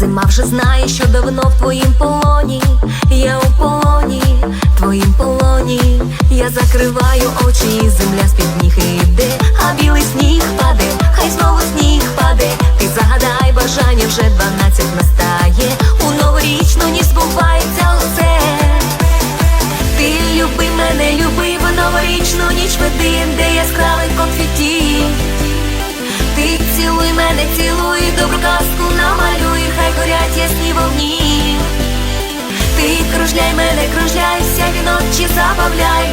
Зима вже знає, що давно в твоїм полоні, я у полоні, твоїм полоні, я закриваю очі, земля з-під ніг іде, а білий сніг паде, хай знову сніг паде, ти загадай бажання, вже дванадцять мене, кружляйся, ночі забавляй,